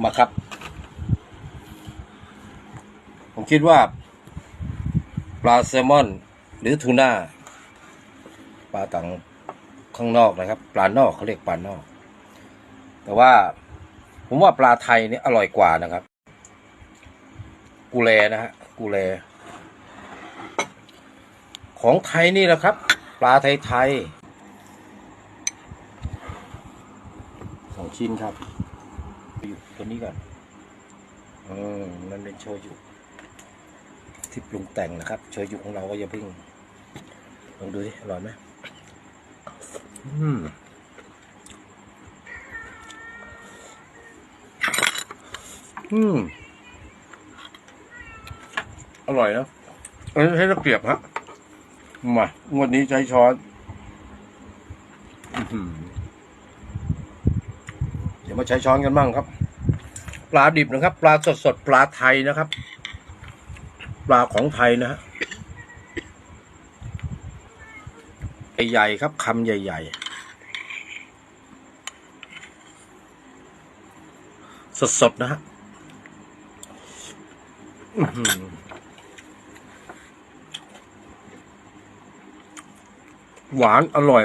มาครับ ผมคิดว่า ปลาแซลมอน หรือทูน่าปลาต่างข้างนอกนะครับ ปลานอกเขาเรียกปลานอก แต่ว่าผมว่าปลาไทยนี่อร่อยกว่านะครับ กูแลนะฮะกูแล ของไทยนี่แหละครับ ปลาไทยไทยสองชิ้นครับ อยู่ตัวนี้ก่อนออมันเป็นโชยุที่ปรุงแต่งนะครับ โชยุของเราก็อย่าเพิ่งลองดูดิอร่อยไหมอืมอืม อร่อยนะเอ้ให้ตะเกียบฮะมางวดนี้ใช้ช้อนอื้อหือเดี๋ยวมาใช้ช้อนกันบ้างครับ ปลาดิบนะครับ ปลาสดสดๆปลาไทยนะครับ ปลาของไทยนะฮะใหญ่ๆครับคำใหญ่ ๆ สดๆนะฮะหวานอร่อย